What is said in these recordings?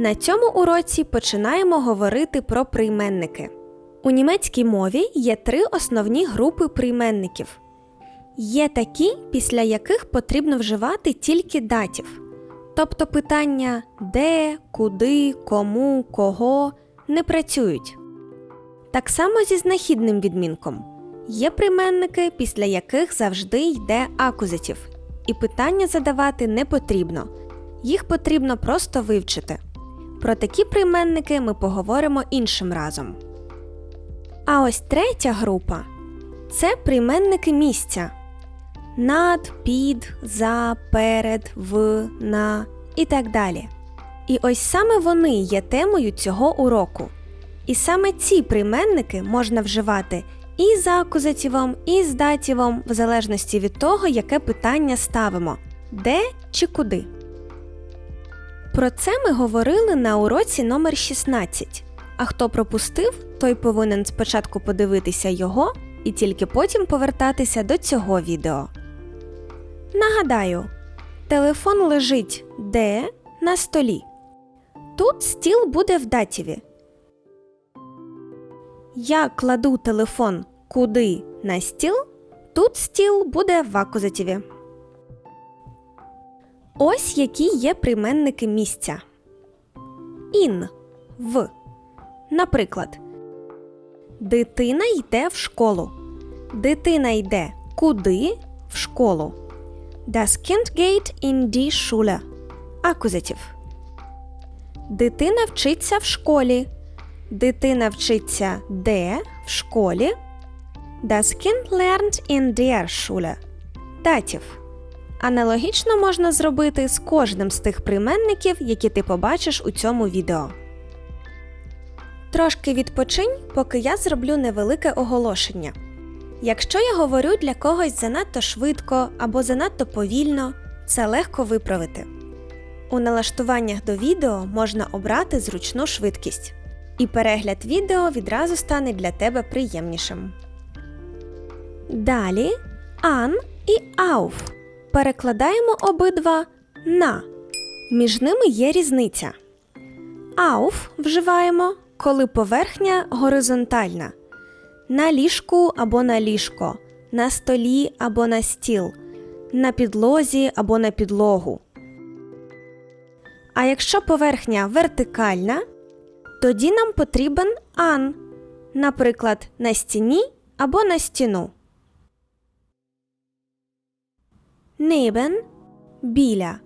На цьому уроці починаємо говорити про прийменники. У німецькій мові є три основні групи прийменників. Є такі, після яких потрібно вживати тільки датів. Тобто питання де, куди, кому, кого не працюють. Так само зі знахідним відмінком. Є прийменники, після яких завжди йде акузатив, і питання задавати не потрібно. Їх потрібно просто вивчити. Про такі прийменники ми поговоримо іншим разом. А ось третя група це прийменники місця над, під, за, перед, в, на і так далі. І ось саме вони є темою цього уроку. І саме ці прийменники можна вживати і з акузативом, і з датівом, в залежності від того, яке питання ставимо де чи куди. Про це ми говорили на уроці номер 16. А хто пропустив, той повинен спочатку подивитися його і тільки потім повертатися до цього відео. Нагадаю, телефон лежить де на столі. Тут стіл буде в датіві. Я кладу телефон куди на стіл, тут стіл буде в акузативі. Ось які є прийменники місця. Ін в. Наприклад, дитина йде в школу. Дитина йде куди в школу. Das Kind geht in die Schule. Акузатив. Дитина вчиться в школі. Дитина вчиться де в школі. Das Kind lernt in der Schule. Датів. Аналогічно можна зробити з кожним з тих прийменників, які ти побачиш у цьому відео. Трошки відпочинь, поки я зроблю невелике оголошення. Якщо я говорю для когось занадто швидко або занадто повільно, це легко виправити. У налаштуваннях до відео можна обрати зручну швидкість, і перегляд відео відразу стане для тебе приємнішим. Далі ан і ауф. Перекладаємо обидва на. Між ними є різниця. Ауф вживаємо, коли поверхня горизонтальна. На ліжку або на ліжко, на столі або на стіл, на підлозі або на підлогу. А якщо поверхня вертикальна, тоді нам потрібен ан, наприклад, на стіні або на стіну. Neben – біля,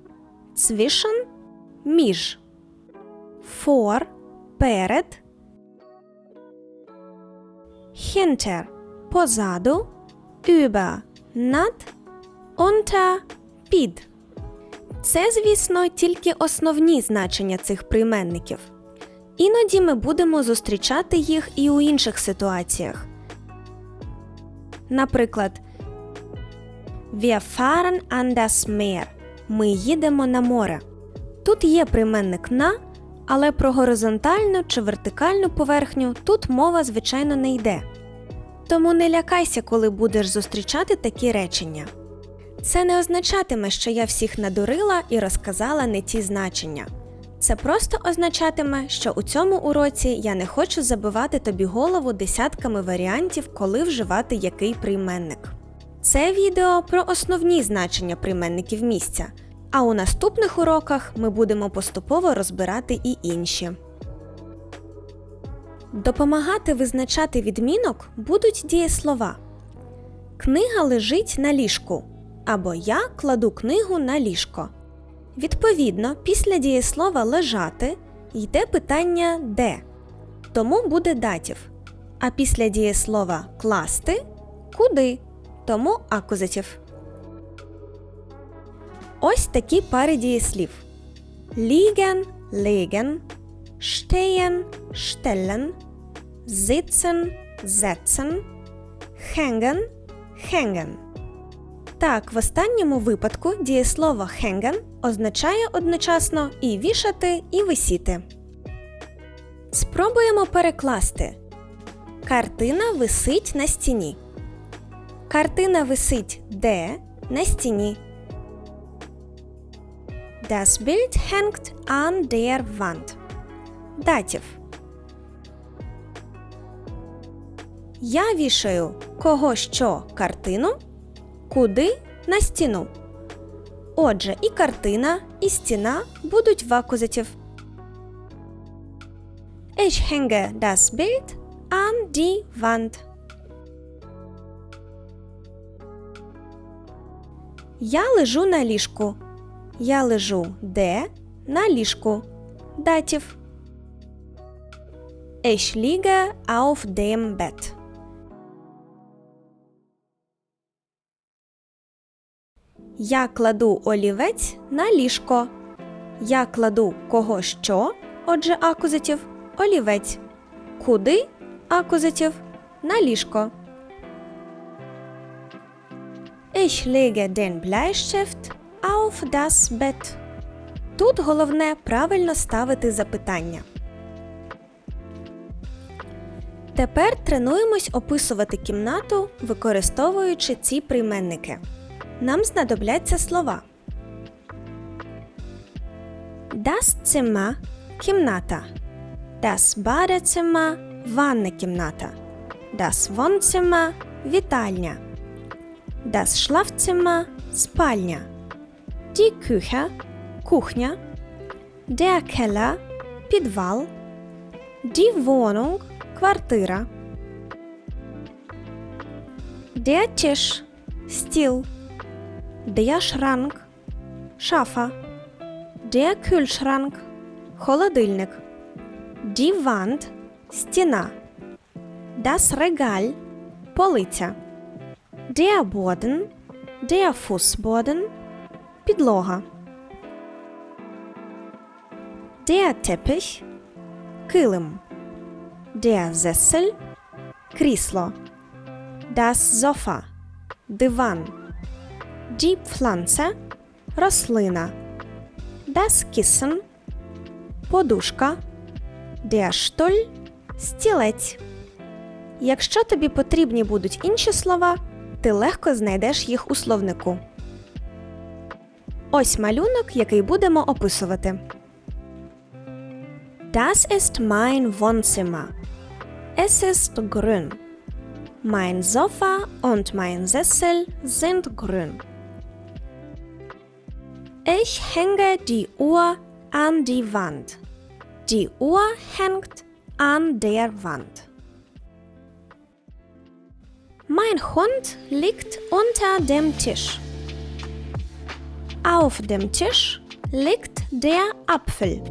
zwischen – між, vor – перед, hinter – позаду, über – над, unter – під. Це, звісно, тільки основні значення цих прийменників. Іноді ми будемо зустрічати їх і у інших ситуаціях. Наприклад, Wir fahren an das Meer. Ми їдемо на море. Тут є прийменник на, але про горизонтальну чи вертикальну поверхню тут мова, звичайно, не йде. Тому не лякайся, коли будеш зустрічати такі речення. Це не означатиме, що я всіх надурила і розказала не ті значення. Це просто означатиме, що у цьому уроці я не хочу забивати тобі голову десятками варіантів, коли вживати який прийменник. Це відео про основні значення прийменників місця, а у наступних уроках ми будемо поступово розбирати і інші. Допомагати визначати відмінок будуть дієслова. Книга лежить на ліжку. Або я кладу книгу на ліжко. Відповідно, після дієслова лежати йде питання де. Тому буде датів. А після дієслова класти куди. Тому акузатив. Ось такі пари дієслів. Liegen – legen, stehen – stellen, sitzen – setzen, hängen – hängen. Так, в останньому випадку дієслово hängen означає одночасно і вішати, і висіти. Спробуємо перекласти. Картина висить на стіні. Картина висить де? На стіні. Das Bild hängt an der Wand. датів. Я вішаю кого що картину, куди на стіну. Отже, і картина, і стіна будуть в акузатив. Ich hänge das Bild an die Wand. Я лежу на ліжку. Я лежу де? На ліжку. Датів. Ich liege auf dem Bett. Я кладу олівець на ліжко. Я кладу кого що, отже, акузатив, олівець. Куди акузатив? На ліжко. Ich lege den Bleistift auf das Bett. Тут головне правильно ставити запитання. Тепер тренуємось описувати кімнату, використовуючи ці прийменники. Нам знадобляться слова. Das Zimmer – кімната. Das Badezimmer – ванна кімната. Das Wohnzimmer – вітальня. Das Schlafzimmer – спальня. Die Küche – кухня. Der Keller – підвал. Die Wohnung – квартира. Der Tisch – стіл. Der Schrank – шафа. Der Kühlschrank – холодильник. Die Wand – стіна. Das Regal – полиця. Der Boden – der Fußboden – підлога. Der Teppich – килим. Der Sessel – крісло. Das Sofa – диван. Die Pflanze – рослина. Das Kissen – подушка. Der Stuhl – стілець. Якщо тобі потрібні будуть інші слова, ти легко знайдеш їх у словнику. Ось малюнок, який будемо описувати. Das ist mein Wohnzimmer. Es ist grün. Mein Sofa und mein Sessel sind grün. Ich hänge die Uhr an die Wand. Die Uhr hängt an der Wand. Mein Hund liegt unter dem Tisch. Auf dem Tisch liegt der Apfel.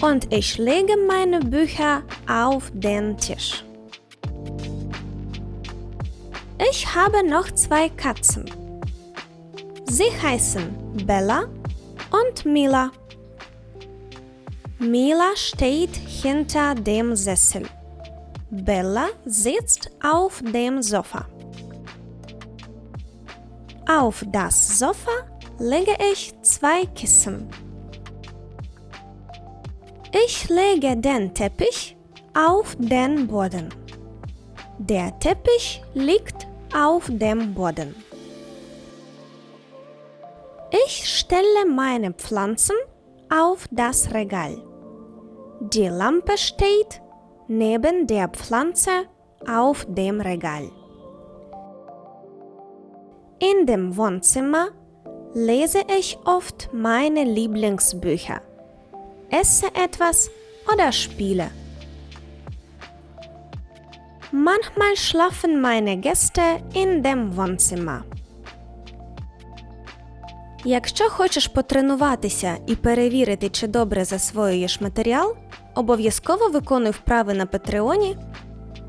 Und ich lege meine Bücher auf den Tisch. Ich habe noch zwei Katzen. Sie heißen Bella und Mila. Mila steht hinter dem Sessel. Bella sitzt auf dem Sofa. Auf das Sofa lege ich zwei Kissen. Ich lege den Teppich auf den Boden. Der Teppich liegt auf dem Boden. Ich stelle meine Pflanzen auf das Regal. Die Lampe steht neben der Pflanze auf dem Regal. In dem Wohnzimmer lese ich oft meine Lieblingsbücher, esse etwas oder spiele. Manchmal schlafen meine Gäste in dem Wohnzimmer. Якщо хочеш потренуватися і перевірити, чи добре засвоюєш матеріал, обов'язково виконуй вправи на Патреоні,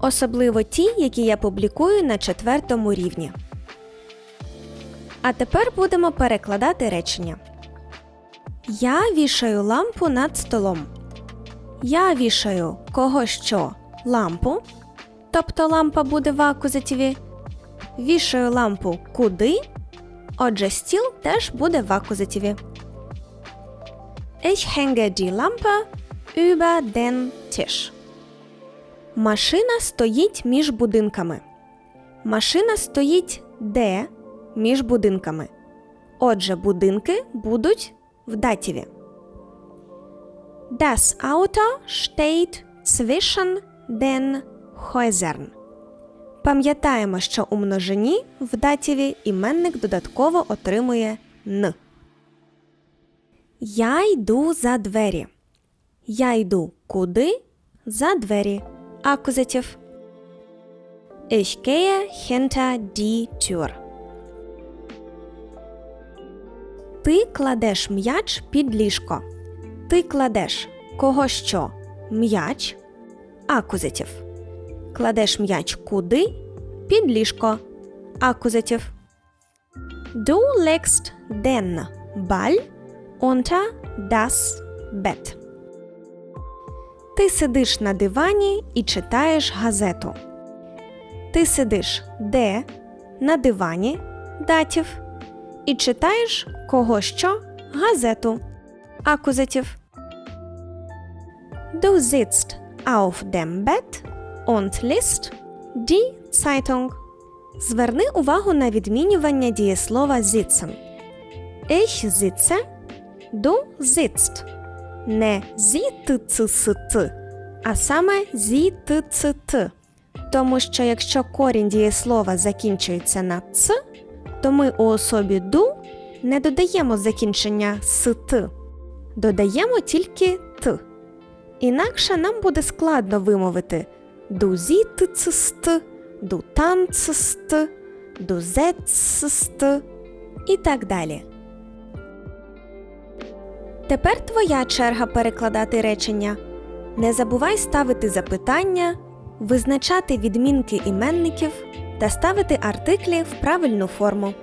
особливо ті, які я публікую на четвертому рівні. А тепер будемо перекладати речення. Я вішаю лампу над столом. Я вішаю кого що лампу. Тобто лампа буде в акузативі. Вішаю лампу куди. Отже, стіл теж буде в акузативі. Ich hänge die Lampe über den Tisch. Машина стоїть між будинками. Машина стоїть де між будинками. Отже, будинки будуть в датіві. Das Auto steht zwischen den Häusern. Пам'ятаємо, що у множині в датіві іменник додатково отримує н. Я йду за двері. Я йду куди? За двері. Акузатив. Ich gehe hinter die Tür. Ти кладеш м'яч під ліжко. Ти кладеш кого що? М'яч. Акузатив. Кладеш м'яч куди? Під ліжко. Акузатив. Du legst den Ball unter das Bett. Ти сидиш на дивані і читаєш газету. Ти сидиш де? На дивані датів. І читаєш кого що? Газету. Акузатив. Du sitzt auf dem Bett und liest die Zeitung. Зверни увагу на відмінювання дієслова sitzen. Ich sitze, du sitzt. Не зі-ти-ци-си-ти, а саме зі-ти-ци-ти. Тому що якщо корінь дієслова закінчується на ц, то ми у особі ду не додаємо закінчення с-ти, додаємо тільки т. Інакше нам буде складно вимовити дузі-ти-ци-ст, дутан-ци-ст, дузе-ци-ст і так далі. Тепер твоя черга перекладати речення. Не забувай ставити запитання, визначати відмінки іменників та ставити артиклі в правильну форму.